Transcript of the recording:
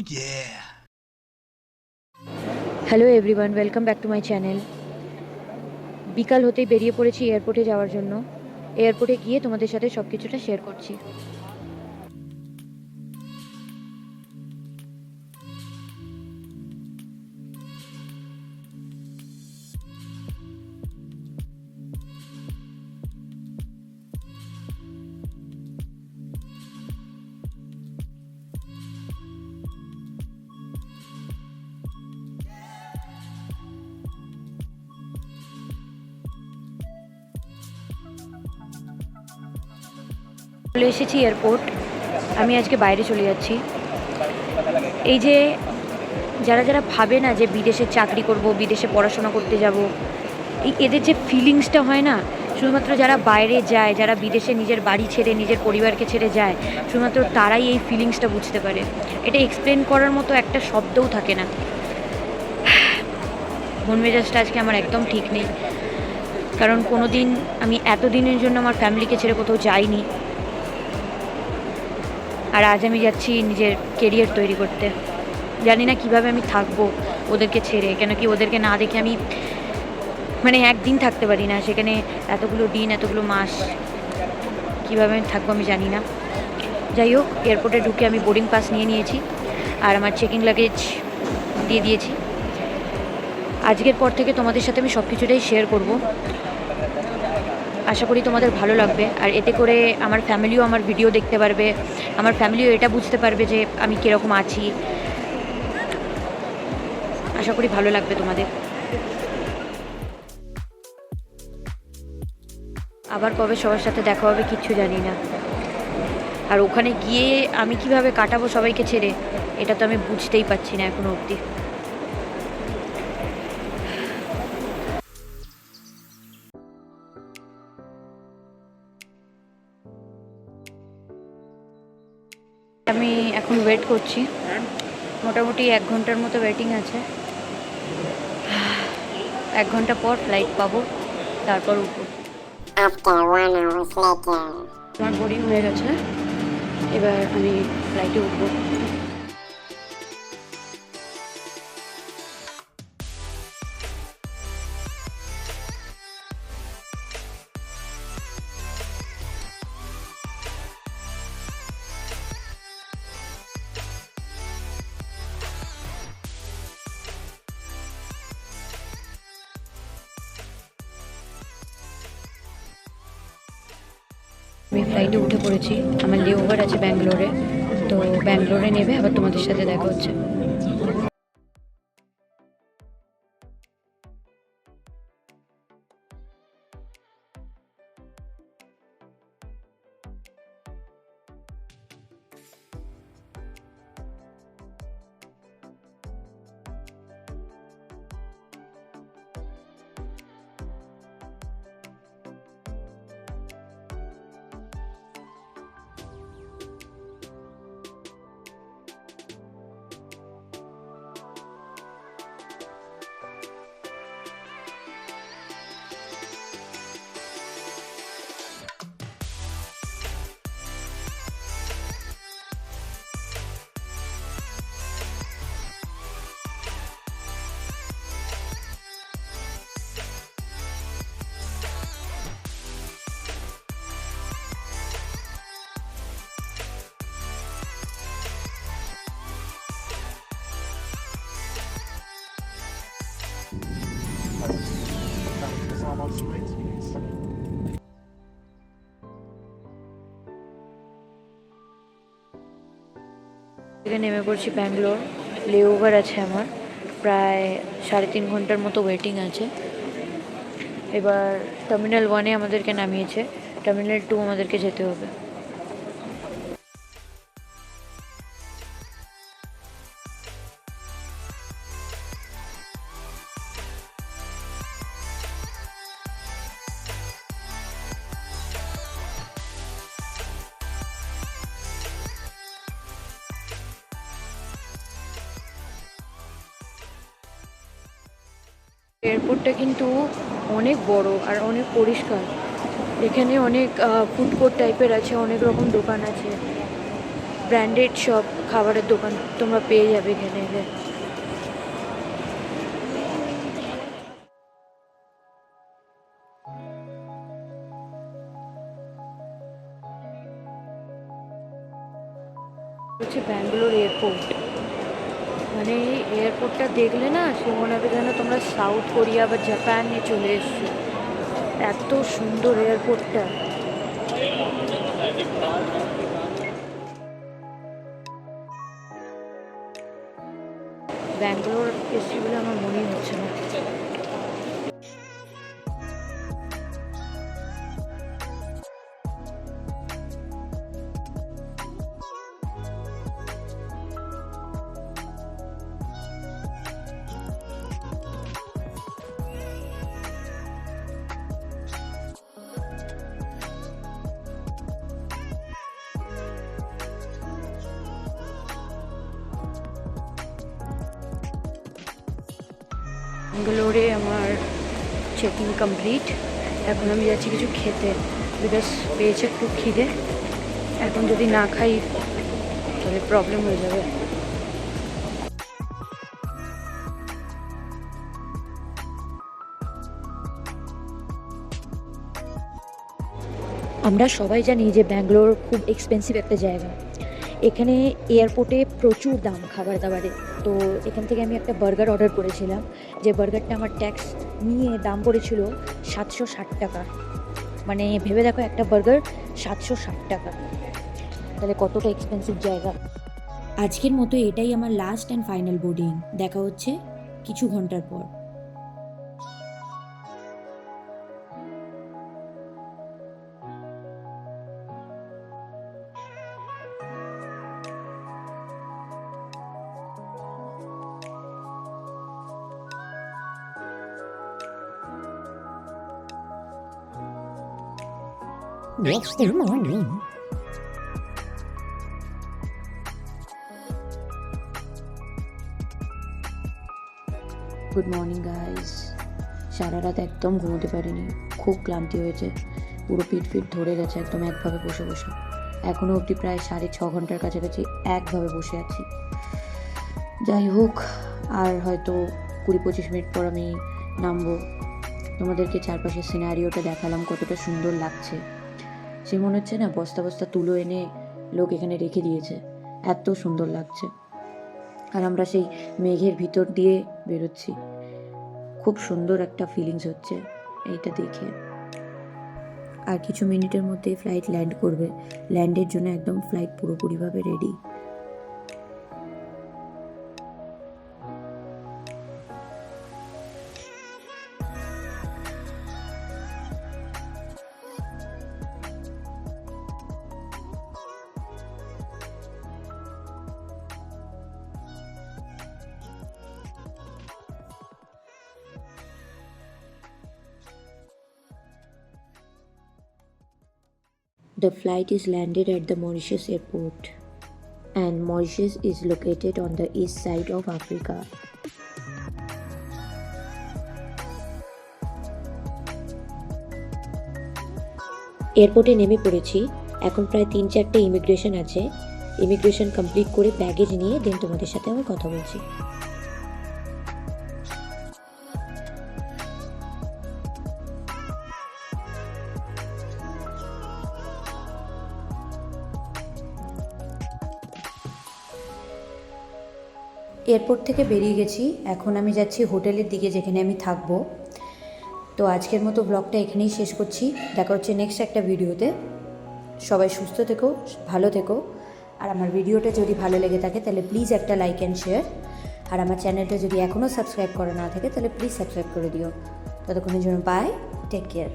yeah. Hello everyone welcome back to my channel বিকাল হতেই বেরিয়ে পড়েছি এয়ারপোর্টে যাওয়ার জন্য। এয়ারপোর্টে গিয়ে তোমাদের সাথে সব কিছুটা শেয়ার করছি। চলে এসেছি এয়ারপোর্ট। আমি আজকে বাইরে চলে যাচ্ছি। এই যে যারা যারা ভাবে না যে বিদেশে চাকরি করব, বিদেশে পড়াশোনা করতে যাব, এই এদের যে ফিলিংসটা হয় না, শুধুমাত্র যারা বাইরে যায়, যারা বিদেশে নিজের বাড়ি ছেড়ে, নিজের পরিবারকে ছেড়ে যায়, শুধুমাত্র তারাই এই ফিলিংসটা বুঝতে পারে। এটা এক্সপ্লেন করার মতো একটা শব্দও থাকে না। মন মেজাজটা আজকে আমার একদম ঠিক নেই। কারণ কোনো দিন আমি এতদিনের জন্য আমার ফ্যামিলিকে ছেড়ে কোথাও যাইনি। আর আজ আমি যাচ্ছি নিজের কেরিয়ার তৈরি করতে। জানি না কীভাবে আমি থাকব ওদেরকে ছেড়ে, কেন কি ওদেরকে না দেখে আমি মানে একদিন থাকতে পারি না। সেখানে এতগুলো দিন, এতগুলো মাস কীভাবে আমি থাকব আমি জানি না। যাই হোক এয়ারপোর্টে ঢুকে আমি বোর্ডিং পাস নিয়ে নিয়েছি আর আমার চেকিং লাগেজ দিয়ে দিয়েছি। আজকের পর থেকে তোমাদের সাথে আমি সব কিছুটাই শেয়ার করব। আশা করি তোমাদের ভালো লাগবে। আর এতে করে আমার ফ্যামিলিও আমার ভিডিও দেখতে পারবে। আমার ফ্যামিলিও এটা বুঝতে পারবে যে আমি কীরকম আছি। আশা করি ভালো লাগবে তোমাদের। আবার কবে সবার সাথে দেখা হবে কিচ্ছু জানি না। আর ওখানে গিয়ে আমি কীভাবে কাটাবো সবাইকে ছেড়ে, এটা তো আমি বুঝতেই পারছি না এখনও অবধি। আমি এখন ওয়েট করছি। মোটামুটি এক ঘণ্টার মতো ওয়েটিং আছে। এক ঘণ্টা পর ফ্লাইট পাবো তারপর উঠবো. আমার বোর্ডিং হয়ে গেছে। এবার আমি ফ্লাইটে উঠবো। আমি ফ্লাইটে উঠে পড়েছি। আমার লেওভার আছে ব্যাঙ্গালোরে। তো ব্যাঙ্গালোরে নেবে, আবার তোমাদের সাথে দেখা হচ্ছে। থেকে নেমে পড়ছি ব্যাঙ্গালোর লে ওভার আছে আমার, প্রায় সাড়ে তিন ঘণ্টার মতো ওয়েটিং আছে। এবার টার্মিনাল ওয়ানে আমাদেরকে নামিয়েছে টার্মিনাল টু আমাদেরকে যেতে হবে। এয়ারপোর্টটা কিন্তু অনেক বড় আর অনেক পরিষ্কার। এখানে অনেক ফুড কোর্ট টাইপের আছে, অনেক রকম দোকান আছে। ব্র্যান্ডেড সব খাবারের দোকান তোমরা পেয়ে যাবে এখানে এলে। হচ্ছে ব্যাঙ্গালোর এয়ারপোর্ট। মানে এই এয়ারপোর্টটা দেখলে না, সে মনে হবে যেন তোমরা সাউথ কোরিয়া বা জাপানে চলে এসছো। এত সুন্দর এয়ারপোর্টটা। ব্যাঙ্গালোর এসছি বলে আমার মনে হচ্ছে না। ব্যাঙ্গালোরে আমার চেকিং কমপ্লিট এখন আমি যাচ্ছি কিছু খেতে। বিকজ পেয়েছে খুব খিদে। এখন যদি না খাই, তাহলে প্রবলেম হয়ে যাবে। আমরা সবাই জানি যে ব্যাঙ্গালোর খুব এক্সপেন্সিভ একটা জায়গা। এখানে এয়ারপোর্টে প্রচুর দাম খাবার দাবারে তো এখান থেকে আমি একটা বার্গার অর্ডার করেছিলাম। যে বার্গারটা আমার ট্যাক্স নিয়ে দাম পড়েছিল সাতশো ষাট টাকা। মানে ভেবে দেখো একটা বার্গার সাতশো ষাট টাকা। তাহলে কতটা এক্সপেন্সিভ জায়গা। আজকের মতো এটাই আমার লাস্ট অ্যান্ড ফাইনাল বোর্ডিং দেখা হচ্ছে কিছু ঘণ্টার পর। Next morning. Good morning guys সারা রাত একদম ঘুমোতে পারিনি। খুব ক্লান্তি হয়েছে। পুরো পিঠ ফিট ধরে গেছে একদম একভাবে বসে বসে। এখনও অবধি প্রায় সাড়ে ছ ঘণ্টার কাছাকাছি একভাবে বসে আছি। যাই হোক, আর হয়তো কুড়ি পঁচিশ মিনিট পর আমি নামবো। তোমাদেরকে চারপাশের সিনারিওটা দেখালাম কতটা সুন্দর লাগছে। সে মনে হচ্ছে না বস্তা বস্তা তুলো এনে লোক এখানে রেখে দিয়েছে। এত সুন্দর লাগছে। আর আমরা সেই মেঘের ভিতর দিয়ে বেরোচ্ছি। খুব সুন্দর একটা ফিলিংস হচ্ছে এইটা দেখে। আর কিছু মিনিটের মধ্যে ফ্লাইট ল্যান্ড করবে। ল্যান্ডের জন্য একদম ফ্লাইট পুরোপুরিভাবে ready The flight is landed at the Mauritius airport, and Mauritius is located on the east side of Africa. এয়ারপোর্টে নেমে পড়েছি এখন প্রায় তিন চারটে ইমিগ্রেশন আছে ইমিগ্রেশন কমপ্লিট করে ব্যাগেজ নিয়ে দেন তোমাদের সাথে আমি কথা বলছি এয়ারপোর্ট থেকে বেরিয়ে গেছি। এখন আমি যাচ্ছি হোটেলের দিকে যেখানে আমি থাকব। তো আজকের মতো ব্লগটা এখানেই শেষ করছি। দেখা হচ্ছে নেক্সট একটা ভিডিওতে। সবাই সুস্থ থেকো, ভালো থেকো। আর আমার ভিডিওটা যদি ভালো লেগে থাকে, তাহলে প্লিজ একটা লাইক অ্যান্ড শেয়ার আর আমার চ্যানেলটা যদি এখনও সাবস্ক্রাইব করা না থাকে, তাহলে প্লিজ সাবস্ক্রাইব করে দিও। ততক্ষণের জন্য বাই টেক কেয়ার